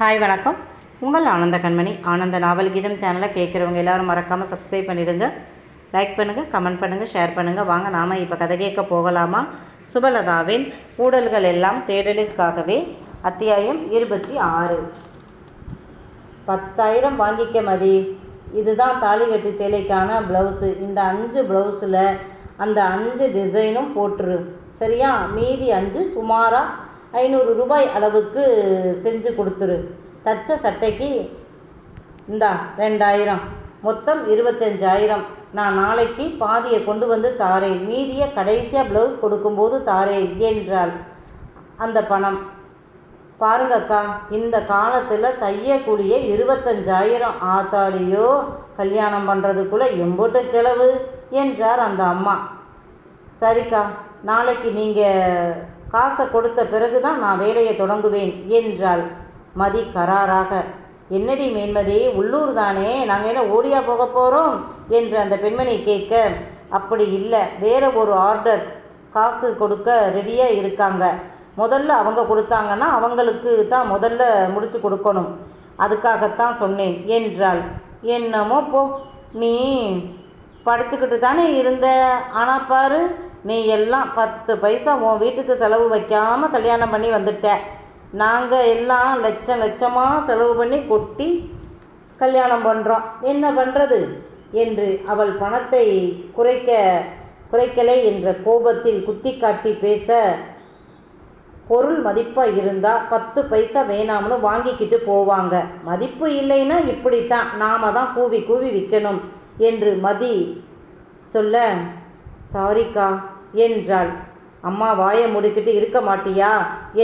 Hi வணக்கம். உங்கள் ஆனந்த கண்மணி. ஆனந்த நாவல் கீதம் சேனலை கேட்குறவங்க எல்லாரும் மறக்காமல் சப்ஸ்கிரைப் பண்ணிடுங்க. லைக் பண்ணுங்கள் கமெண்ட் பண்ணுங்கள் ஷேர் பண்ணுங்கள் வாங்க நாம் இப்போ கதை கேட்க போகலாமா? சுபலதாவின் ஊடல்கள் எல்லாம் தேடலுக்காகவே அத்தியாயம் இருபத்தி ஆறு. பத்தாயிரம் வாங்கிக்க மதி. இதுதான் தாலிகட்டி சேலைக்கான ப்ளவுஸு இந்த அஞ்சு ப்ளவுஸில் அந்த அஞ்சு டிசைனும் போட்டுரு. சரியா? மீதி அஞ்சு சுமாராக ஐநூறு ரூபாய் அளவுக்கு செஞ்சு கொடுத்துரு. தச்ச சட்டைக்கு இந்தா ரெண்டாயிரம். மொத்தம் இருபத்தஞ்சாயிரம். நான் நாளைக்கு பாதியை கொண்டு வந்து தாரேன். மீதியை கடைசியாக ப்ளவுஸ் கொடுக்கும்போது தாரேன் என்றாள். அந்த பணம். பாருங்கக்கா இந்த காலத்தில் தையக்கூடிய இருபத்தஞ்சாயிரம். ஆத்தாடியோ கல்யாணம் பண்ணுறதுக்குள்ளே எம்பூட்டு செலவு என்றார் அந்த அம்மா. சரிக்கா நாளைக்கு நீங்கள் காசை கொடுத்த பிறகு தான் நான் வேலையை தொடங்குவேன் என்றாள் மதி கராராக. என்னடி மேன்மதி உள்ளூர் தானே நாங்கள் என்ன ஓடியா போக போகிறோம் என்று அந்த பெண்மணி கேட்க அப்படி இல்லை வேற ஒரு ஆர்டர். காசு கொடுக்க ரெடியாக இருக்காங்க. முதல்ல அவங்க கொடுத்தாங்கன்னா அவங்களுக்கு தான் முதல்ல முடிச்சு கொடுக்கணும். அதுக்காகத்தான் சொன்னேன் என்றாள். என்னமோ போ நீ படிச்சுக்கிட்டு தானே இருந்த? ஆனால் பாரு நீ எல்லாம் பத்து பைசா உன் வீட்டுக்கு செலவு வைக்காமல் கல்யாணம் பண்ணி வந்துட்ட. நாங்கள் எல்லாம் லட்சம் லட்சமாக செலவு பண்ணி கொட்டி கல்யாணம் பண்ணுறோம் என்ன பண்ணுறது என்று அவள் பணத்தை குறைக்க குறைக்கலை என்ற கோபத்தில் குத்தி காட்டி பேச பொருள் மதிப்பாக இருந்தால் பத்து பைசா வேணாம்னு வாங்கிக்கிட்டு போவாங்க. மதிப்பு இல்லைன்னா இப்படித்தான். நாம தான் கூவி கூவி விற்கணும் என்று மதி சொல்ல சாரிக்கா என்றாள். அம்மா வாயை முடிக்கிட்டு இருக்க மாட்டியா?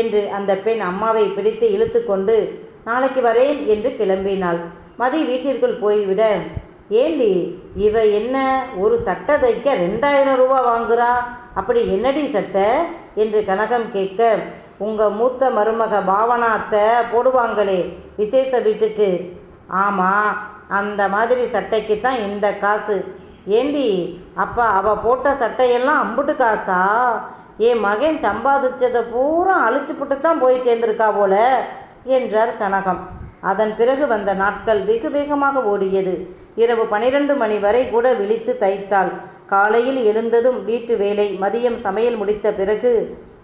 என்று அந்த பெண் அம்மாவை பிடித்து இழுத்து கொண்டு நாளைக்கு வரேன் என்று கிளம்பினாள். மதி வீட்டிற்குள் போய்விட ஏண்டி இவ என்ன ஒரு சட்டை தைக்க ரெண்டாயிரம் ரூபா வாங்குறா? அப்படி என்னடி சட்டை? என்று கனகம் கேட்க உங்கள் மூத்த மருமக பாவனாத்தை போடுவாங்களே விசேஷ வீட்டுக்கு. ஆமாம் அந்த மாதிரி சட்டைக்கு தான் இந்த காசு. ஏண்டி அப்பா அவள் போட்ட சட்டையெல்லாம் அம்புட்டு காசா? என் மகன் சம்பாதிச்சதை பூரா அழிச்சுப்புட்டு தான் போய் சேர்ந்திருக்கா போல என்றார் கனகம். அதன் பிறகு வந்த நாட்கள் வெகு வேகமாக ஓடியது. இரவு பனிரெண்டு மணி வரை கூட விழித்து தைத்தாள். காலையில் எழுந்ததும் வீட்டு வேலை மதியம் சமையல் முடித்த பிறகு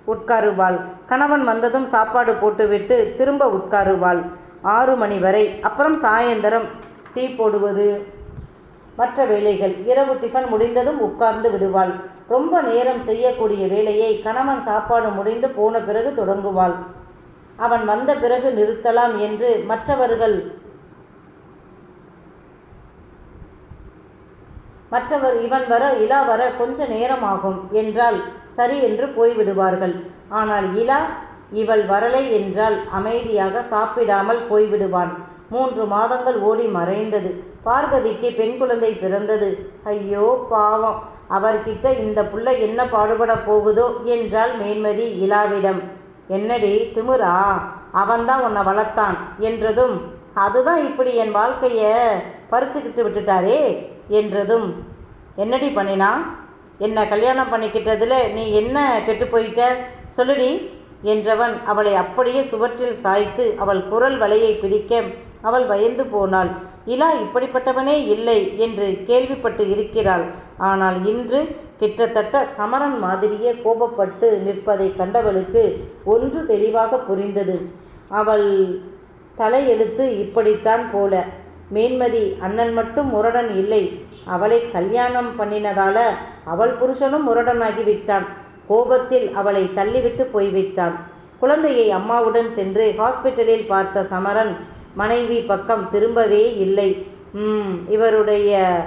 உட்காருவாள். கணவன் வந்ததும் சாப்பாடு போட்டுவிட்டு திரும்ப உட்காருவாள். ஆறு மணி வரை அப்புறம் சாயந்தரம் டீ போடுவது. மற்ற வேலைகள். இரவு டிஃபன் முடிந்ததும் உட்கார்ந்து விடுவாள். ரொம்ப நேரம் செய்யக்கூடிய வேலையை கணவன் சாப்பாடு முடிந்து போன பிறகு தொடங்குவாள். அவன் வந்த பிறகு நிறுத்தலாம் என்று மற்றவர்கள் மற்றவர் இவன் வர இலா வர கொஞ்ச நேரம் ஆகும் என்றால் சரி என்று போய்விடுவார்கள். ஆனால் இலா இவள் வரலை என்றால் அமைதியாக சாப்பிடாமல் போய்விடுவான். மூன்று மாதங்கள் ஓடி மறைந்தது. பார்கவிக்கு பெண் குழந்தை பிறந்தது. ஐயோ பாவம். அவர்கிட்ட இந்த புள்ள என்ன பாடுபட போகுதோ என்றாள் மேன்மதி இலாவிடம். என்னடி திமுரா? அவன்தான் உன்னை வளர்த்தான் என்றதும் அதுதான் இப்படி என் வாழ்க்கையை பறிச்சுக்கிட்டு விட்டுட்டாரே என்றதும் என்னடி பண்ணினா? என்னை கல்யாணம் பண்ணிக்கிட்டதில் நீ என்ன கெட்டு போயிட்ட? சொல்லுடி என்றவன் அவளை அப்படியே சுவற்றில் சாய்த்து அவள் குரல் வலையை பிடிக்க அவள் பயந்து போனாள். இலா இப்படிப்பட்டவனே இல்லை என்று கேள்விப்பட்டு இருக்கிறாள். ஆனால் இன்று கிட்டத்தட்ட சமரன் மாதிரியே கோபப்பட்டு நிற்பதை கண்டவளுக்கு ஒன்று தெளிவாக புரிந்தது. அவள் தலையெழுத்து இப்படித்தான் போல. மேன்மதி அண்ணன் மட்டும் முரடன் இல்லை. அவளை கல்யாணம் பண்ணினதால அவள் புருஷனும் முரடனாகி விட்டான் கோபத்தில் அவளை தள்ளிவிட்டு போய்விட்டான். குழந்தையை அம்மாவுடன் சென்று ஹாஸ்பிட்டலில் பார்த்த சமரன் மனைவி பக்கம் திரும்பவே இல்லை. ம் இவருடைய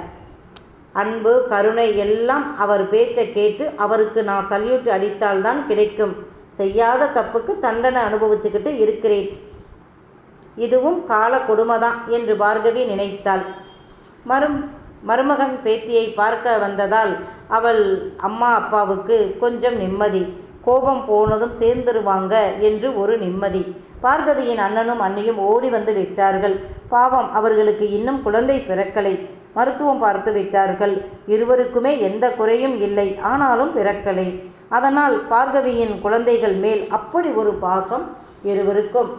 அன்பு கருணை எல்லாம் அவர் பேச்சை கேட்டு அவருக்கு நான் சல்யூட் அடித்தால்தான் கிடைக்கும். செய்யாத தப்புக்கு தண்டனை அனுபவிச்சுக்கிட்டு இருக்கிறேன். இதுவும் கால கொடுமைதான் என்று பார்கவி நினைத்தாள். மரும் மருமகன் பேத்தியை பார்க்க வந்ததால் அவள் அம்மா அப்பாவுக்கு கொஞ்சம் நிம்மதி. கோபம் போனதும் சேர்ந்துருவாங்க என்று ஒரு நிம்மதி. பார்கவியின் அண்ணனும் அண்ணியும் ஓடி வந்து விட்டார்கள். பாவம் அவர்களுக்கு இன்னும் குழந்தை பிறக்கலை. மருத்துவம் பார்த்து விட்டார்கள். இருவருக்குமே எந்த குறையும் இல்லை ஆனாலும் பிறக்கலை. அதனால் பார்கவியின் குழந்தைகள் மேல் அப்படி ஒரு பாசம் இருவருக்கும்.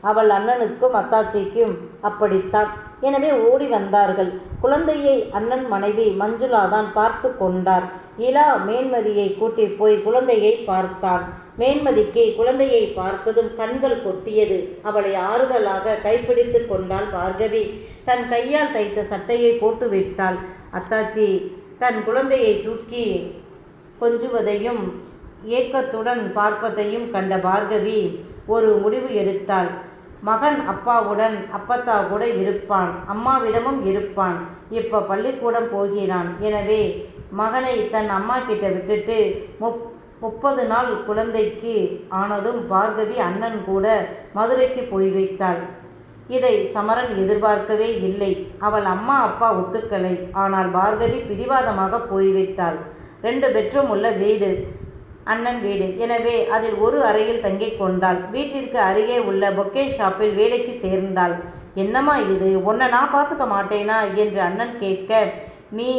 அவள் அண்ணனுக்கும் அத்தாச்சிக்கும் அப்படித்தான். எனவே ஓடி வந்தார்கள். குழந்தையை அண்ணன் மனைவி மஞ்சுளா தான் பார்த்து கொண்டார். இலா மேன்மதியை கூட்டி போய் குழந்தையை பார்த்தார் மேன்மதிக்கு குழந்தையை பார்த்ததும் கண்கள் கொட்டியது. அவளை ஆறுதலாக கைப்பிடித்து கொண்டாள் பார்கவி. தன் கையால் தைத்த சட்டையை போட்டு விட்டாள் அத்தாச்சி தன் குழந்தையை தூக்கி கொஞ்சுவதையும் ஏக்கத்துடன் பார்ப்பதையும் கண்ட பார்கவி ஒரு முடிவு எடுத்தாள். மகன் அப்பாவுடன் அப்பத்தா கூட இருப்பான். அம்மாவிடமும் இருப்பான். இப்போ பள்ளிக்கூடம் போகிறான். எனவே மகனை தன் அம்மா கிட்ட விட்டுட்டு முப் முப்பது நாள் குழந்தைக்கு ஆனதும் பார்கவி அண்ணன் கூட மதுரைக்கு போய்விட்டாள். இதை சமரன் எதிர்பார்க்கவே இல்லை. அவள் அம்மா அப்பா ஒத்துக்கலை. ஆனால் பார்கவி பிடிவாதமாக போய்விட்டாள். ரெண்டு பெட்ரூம் உள்ள வீடு. அண்ணன் வீடு. எனவே அதில் ஒரு அறையில் தங்கிக் கொண்டாள். வீட்டிற்கு அருகே உள்ள பொக்கே ஷாப்பில் வேலைக்கு சேர்ந்தாள். என்னம்மா இது? உன்னை நான் பார்த்துக்க மாட்டேனா? என்று அண்ணன் கேட்க நீ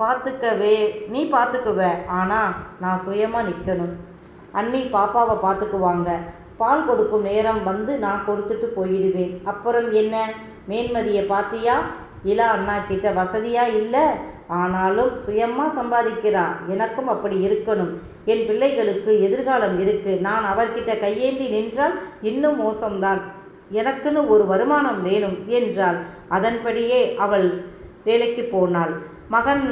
பார்த்துக்கவே நீ பார்த்துக்குவ. ஆனால் நான் சுயமாக நிற்கணும் அண்ணி பாப்பாவை பார்த்துக்குவாங்க. பால் கொடுக்கும் நேரம் வந்து நான் கொடுத்துட்டு போயிடுவேன். அப்புறம் என்ன? மேன்மதியை பார்த்தியா? இலா அண்ணா கிட்ட வசதியாக இல்லை? ஆனாலும் சுயமாக சம்பாதிக்கிறான். எனக்கும் அப்படி இருக்கணும். என் பிள்ளைகளுக்கு எதிர்காலம் இருக்கு. நான் அவர்கிட்ட கையேந்தி நின்றால் இன்னும் மோசம்தான். எனக்குன்னு ஒரு வருமானம் வேணும் என்றாள். அதன்படியே அவள் வேலைக்கு போனாள். மகன்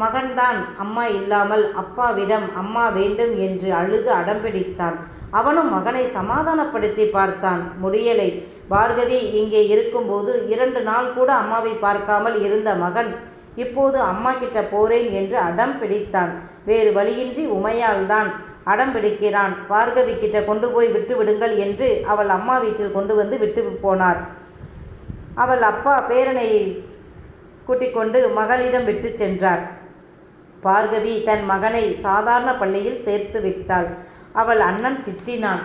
மகன்தான் அம்மா இல்லாமல் அப்பாவிடம் அம்மா வேண்டும் என்று அழுது அடம்பிடித்தான் அவனும் மகனை சமாதானப்படுத்தி பார்த்தான். முடியலை. பார்கவி இங்கே இருக்கும்போது இரண்டு நாள் கூட அம்மாவை பார்க்காமல் இருந்த மகன் இப்போது அம்மா கிட்ட போறேன் என்று அடம் பிடித்தான். வேறு வழியின்றி உமையால் தான் அடம் பிடிக்கிறான். பார்கவி கிட்ட கொண்டு போய் விட்டு விடுங்கள் என்று அவள் அம்மா வீட்டில் கொண்டு வந்து விட்டு போனார். அவள் அப்பா பேரனை கூட்டிக் கொண்டு மகளிடம் விட்டு சென்றார். பார்கவி தன் மகனை சாதாரண பள்ளியில் சேர்த்து விட்டாள். அவள் அண்ணன் திட்டினான்.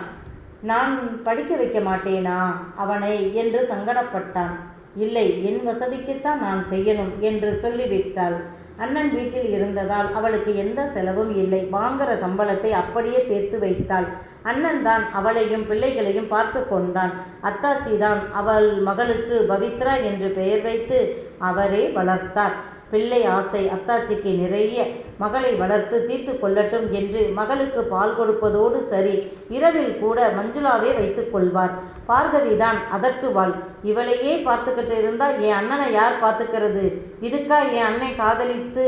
நான் படிக்க வைக்க மாட்டேனா? அவனை என்று சங்கடப்பட்டான். இல்லை என் வசதிக்குத்தான் நான் செய்யணும் என்று சொல்லிவிட்டாள். அண்ணன் வீட்டில் இருந்ததால் அவளுக்கு எந்த செலவும் இல்லை. வாங்குற சம்பளத்தை அப்படியே சேர்த்து வைத்தாள். அண்ணன் தான் அவளையும் பிள்ளைகளையும் பார்த்து கொண்டான். அத்தாச்சி தான் அவள் மகளுக்கு பவித்ரா என்று பெயர் வைத்து அவரே வளர்த்தார். பிள்ளை ஆசை அத்தாச்சிக்கு நிறைய மகளை வளர்த்து தீர்த்து கொள்ளட்டும் என்று மகளுக்கு பால் கொடுப்பதோடு சரி இரவில் கூட மஞ்சுளாவே வைத்துக் கொள்வார். பார்கவிதான் அதட்டுவாள். இவளையே பார்த்துக்கிட்டு இருந்தால் என் அண்ணனை யார் பார்த்துக்கிறது? இதுக்கா என் அண்ணன் காதலித்து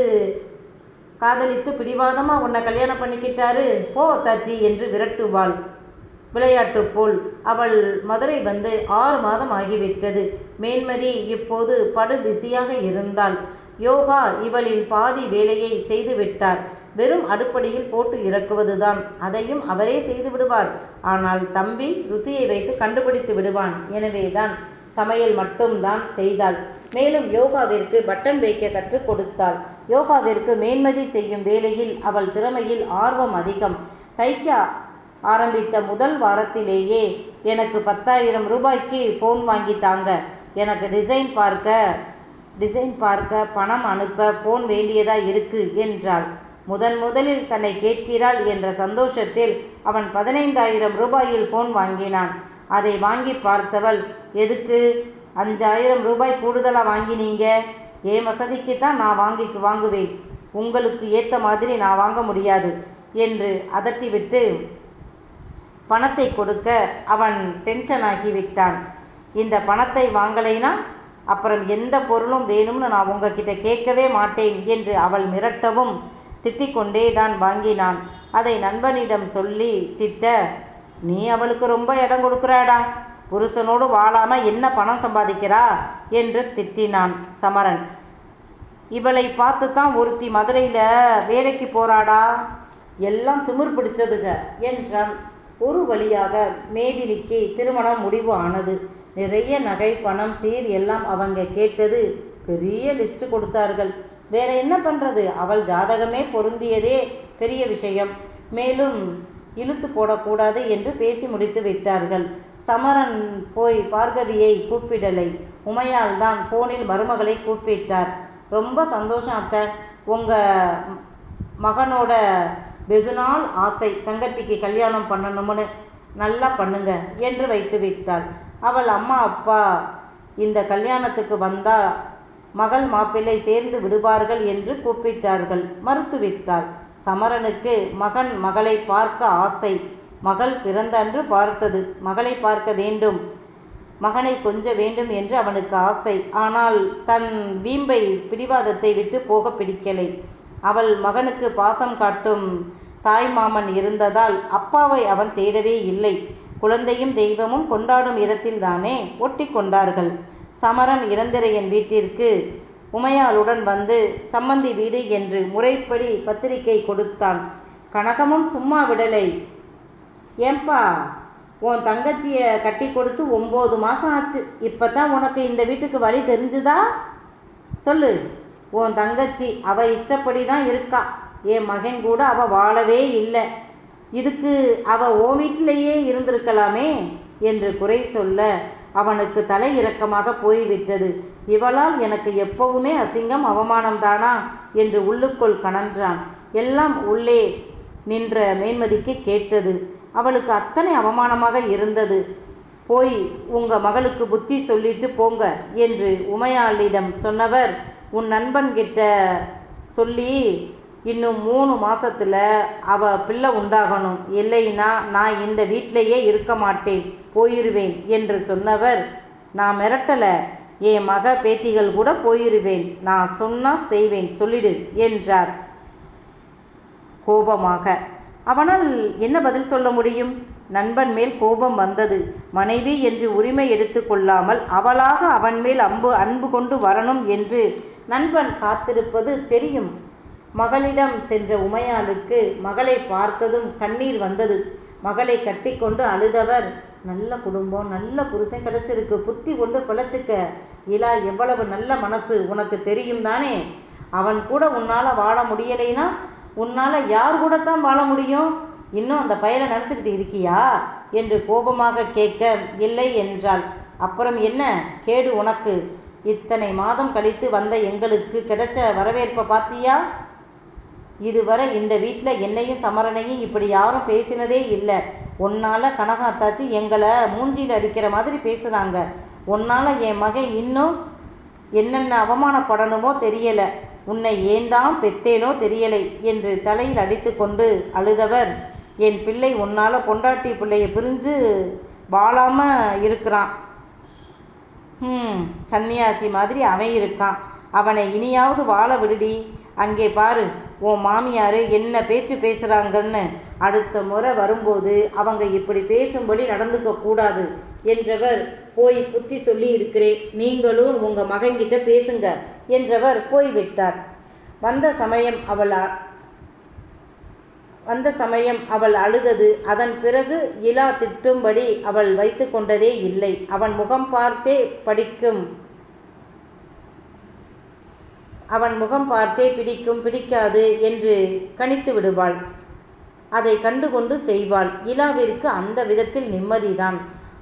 காதலித்து பிடிவாதமாக உன்னை கல்யாணம் பண்ணிக்கிட்டாரு? போ அத்தாச்சி என்று விரட்டுவாள். விளையாட்டு போல் அவள் மதுரை வந்து ஆறு மாதம் ஆகிவிட்டது. மேன்மதி இப்போது படு பிஸியாக இருந்தாள். யோகா இவளின் பாதி வேலையை செய்துவிட்டார். வெறும் அடுப்படியில் போட்டு இறக்குவதுதான். அதையும் அவரே செய்து விடுவார். ஆனால் தம்பி ருசியை வைத்து கண்டுபிடித்து விடுவான். எனவேதான் சமையல் மட்டும்தான் செய்தாள். மேலும் யோகாவிற்கு பட்டன் வைக்க கற்றுக் கொடுத்தாள். யோகாவிற்கு மேன்மதி செய்யும் வேலையில் அவள் திறமையில் ஆர்வம் அதிகம். தைக்க ஆரம்பித்த முதல் வாரத்திலேயே எனக்கு பத்தாயிரம் ரூபாய்க்கு ஃபோன் வாங்கி தாங்க. எனக்கு டிசைன் பார்க்க டிசைன் பார்க்க பணம் அனுப்ப போன் வேண்டியதா இருக்கு என்றாள். முதன் முதலில் தன்னை கேட்கிறாள் என்ற சந்தோஷத்தில் அவன் பதினைந்தாயிரம் ரூபாயில் ஃபோன் வாங்கினான். அதை வாங்கி பார்த்தவள் எதுக்கு? அஞ்சாயிரம் ரூபாய் கூடுதலாக வாங்கினீங்க? என் வசதிக்கு தான் நான் வாங்கி வாங்குவேன். உங்களுக்கு ஏற்ற மாதிரி நான் வாங்க முடியாது என்று அதட்டிவிட்டு பணத்தை கொடுக்க அவன் டென்ஷன் ஆகிவிட்டான் இந்த பணத்தை வாங்கலைனா அப்புறம் எந்த பொருளும் வேணும்னு நான் உங்ககிட்ட கேட்கவே மாட்டேன் என்று அவள் மிரட்டவும் திட்டிக்கொண்டே தான் வாங்கினான். அதை நண்பனிடம் சொல்லி திட்ட நீ அவளுக்கு ரொம்ப இடம் கொடுக்குறாடா? புருஷனோடு வாழாம என்ன பணம் சம்பாதிக்கிறா? என்று திட்டினான் சமரன். இவளை பார்த்து தான் ஒருத்தி மதுரையில் வேலைக்கு போறாடா? எல்லாம் திமிர் பிடிச்சதுக என்றான் ஒரு வழியாக மேதினிக்கு திருமணம் முடிவு ஆனது. நிறைய நகை பணம் சீர் எல்லாம் அவங்க கேட்டது பெரிய லிஸ்ட் கொடுத்தார்கள். வேற என்ன பண்ணுறது அவள் ஜாதகமே பொருந்தியதே பெரிய விஷயம். மேலும் இழுத்து போடக்கூடாது என்று பேசி முடித்து விட்டார்கள். சமரன் போய் பார்கவியை கூப்பிடலை. உமையால் தான் ஃபோனில் மருமகளை கூப்பிட்டார். ரொம்ப சந்தோஷம் அத்தை. உங்கள் மகனோட வெகு நாள் ஆசை தங்கச்சிக்கு கல்யாணம் பண்ணணும்னு நல்லா பண்ணுங்க என்று வைத்து விட்டாள். அவள் அம்மா அப்பா இந்த கல்யாணத்துக்கு வந்தா மகள் மாப்பிள்ளை சேர்ந்து விடுவார்கள் என்று கூப்பிட்டார்கள். மறுத்துவிட்டாள் சமரனுக்கு மகன் மகளை பார்க்க ஆசை. மகள் பிறந்த அன்று பார்த்தது. மகளை பார்க்க வேண்டும். மகனை கொஞ்ச வேண்டும் என்று அவனுக்கு ஆசை. ஆனால் தன் வீம்பை பிடிவாதத்தை விட்டு போக பிடிக்கலை. அவள் மகனுக்கு பாசம் காட்டும் தாய் மாமன் இருந்ததால் அப்பாவை அவன் தேடவே இல்லை. குழந்தையும் தெய்வமும் கொண்டாடும் இடத்தில்தானே ஒட்டி கொண்டார்கள். சமரன் இளந்திரையன் வீட்டிற்கு உமையாளுடன் வந்து சம்மந்தி வீடு என்று முறைப்படி பத்திரிகை கொடுத்தான். கனகமும் சும்மா விடலை. ஏன்பா உன் தங்கச்சியை கட்டி கொடுத்து ஒம்பது மாதம் ஆச்சு. இப்போ தான் உனக்கு இந்த வீட்டுக்கு வழி தெரிஞ்சுதா? சொல்லு. உன் தங்கச்சி அவள் இஷ்டப்படி தான் இருக்கா. என் மகன் கூட அவள் வாழவே இல்லை. இதுக்கு அவள் ஓ வீட்டிலேயே இருந்திருக்கலாமே என்று குறை சொல்ல அவனுக்கு தலை இறக்கமாக போய்விட்டது. இவளால் எனக்கு எப்பவுமே அசிங்கம் அவமானம்தானா என்று உள்ளுக்குள் கணன்றான் எல்லாம் உள்ளே நின்ற மேன்மதிக்கு கேட்டது. அவளுக்கு அத்தனை அவமானமாக இருந்தது. போய் உங்கள் மகளுக்கு புத்தி சொல்லிட்டு போங்க என்று உமையாளிடம் சொன்னவர் உன் நண்பன்கிட்ட சொல்லி இன்னும் மூணு மாதத்தில் அவ பிள்ளை உண்டாகணும். இல்லைன்னா நான் இந்த வீட்டிலேயே இருக்க மாட்டேன். போயிருவேன் என்று சொன்னவர் நான் மிரட்டலை. என் மக பேத்திகள் கூட போயிருவேன். நான் சொன்னால் செய்வேன். சொல்லிடு என்றார். கோபமாக. அவனால் என்ன பதில் சொல்ல முடியும்? நண்பன் மேல் கோபம் வந்தது. மனைவி என்று உரிமை எடுத்துக்கொள்ளாமல் அவளாக அவன் மேல் அன்பு அன்பு கொண்டு வரணும் என்று நண்பன் காத்திருப்பது தெரியும். மகளிடம் சென்ற உமையாளுக்கு மகளை பார்த்ததும் கண்ணீர் வந்தது. மகளை கட்டிக்கொண்டு அழுதவர் நல்ல குடும்பம் நல்ல புருஷன் கிடைச்சிருக்கு. புத்தி கொண்டு பிழைச்சிக்க. இலா எவ்வளவு நல்ல மனசு? உனக்கு தெரியும் தானே? அவன் கூட உன்னால் வாழ முடியலைனா உன்னால் யார் கூட தான் வாழ முடியும்? இன்னும் அந்த பையனை நினச்சிக்கிட்டு இருக்கியா? என்று கோபமாக கேட்க இல்லை என்றாள். அப்புறம் என்ன? கேடு உனக்கு. இத்தனை மாதம் கழித்து வந்த எங்களுக்கு கிடைச்ச வரவேற்பை பார்த்தியா? இதுவரை இந்த வீட்டில் என்னையும் சமரனையும் இப்படி யாரும் பேசினதே இல்லை. உன்னால் கனகாத்தாச்சி எங்களை மூஞ்சியில் அடிக்கிற மாதிரி பேசுகிறாங்க உன்னால் என் மகன் இன்னும் என்னென்ன அவமானப்படணுமோ தெரியலை. உன்னை ஏந்தான் பெத்தேனோ தெரியலை என்று தலையில் அடித்து கொண்டு அழுதவர். என் பிள்ளை உன்னால் பொண்டாட்டி பிள்ளையை பிரிஞ்சு வாழாமல் இருக்கிறான். ம் சன்னியாசி மாதிரி அவன் இருக்கான். அவனை இனியாவது வாழ விடுடி. அங்கே பாரு உன் மாமியார் என்ன பேச்சு பேசுகிறாங்கன்னு அடுத்த முறை வரும்போது அவங்க இப்படி பேசும்படி நடந்துக்க கூடாது என்றவர் போய் புத்தி சொல்லி இருக்கிறேன். நீங்களும் உங்கள் மகன்கிட்ட பேசுங்க என்றவர் போய்விட்டார். வந்த சமயம் அவள் வந்த சமயம் அவள் அழுதது. அதன் பிறகு இலா திட்டும்படி அவள் வைத்து கொண்டதே இல்லை. அவன் முகம் பார்த்தே படிக்கும். அவன் முகம் பார்த்தே பிடிக்கும் பிடிக்காது என்று கணித்து விடுவாள். அதை கண்டுகொண்டு செய்வாள். இலாவிற்கு அந்த விதத்தில் நிம்மதிதான்.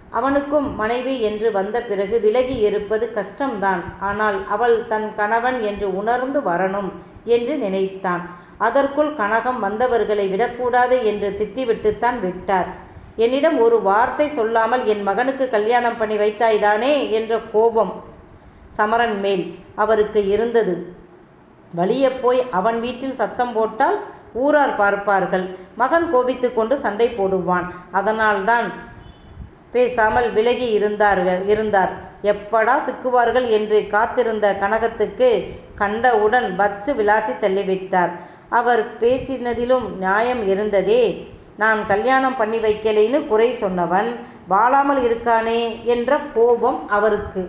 அவனுக்கும் மனைவி என்று வந்த பிறகு விலகி இருப்பது கஷ்டம்தான். ஆனால் அவள் தன் கணவன் என்று உணர்ந்து வரணும். என்று நினைத்தான். அதற்குள் கனகம் வந்தவர்களை விடக்கூடாது என்று திட்டிவிட்டுத்தான் விட்டார். என்னிடம் ஒரு வார்த்தை சொல்லாமல் என் மகனுக்கு கல்யாணம் பண்ணி வைத்தாய்தானே என்ற கோபம் சமரன் மேல் அவருக்கு இருந்தது. வழியே போய் அவன் வீட்டில் சத்தம் போட்டால் ஊரார் பார்ப்பார்கள். மகன் கோபித்து கொண்டு சண்டை போடுவான். அதனால்தான் பேசாமல் விலகி இருந்தார்கள் இருந்தார். எப்படா சிக்குவார்கள் என்று காத்திருந்த கனகத்துக்கு கண்டவுடன் பச்சு விலாசி தள்ளிவிட்டார். அவர் பேசினதிலும் நியாயம் இருந்ததே நான் கல்யாணம் பண்ணி வைக்கலைன்னு குறை சொன்னவன் வாழாமல் இருக்கானே என்ற கோபம் அவருக்கு.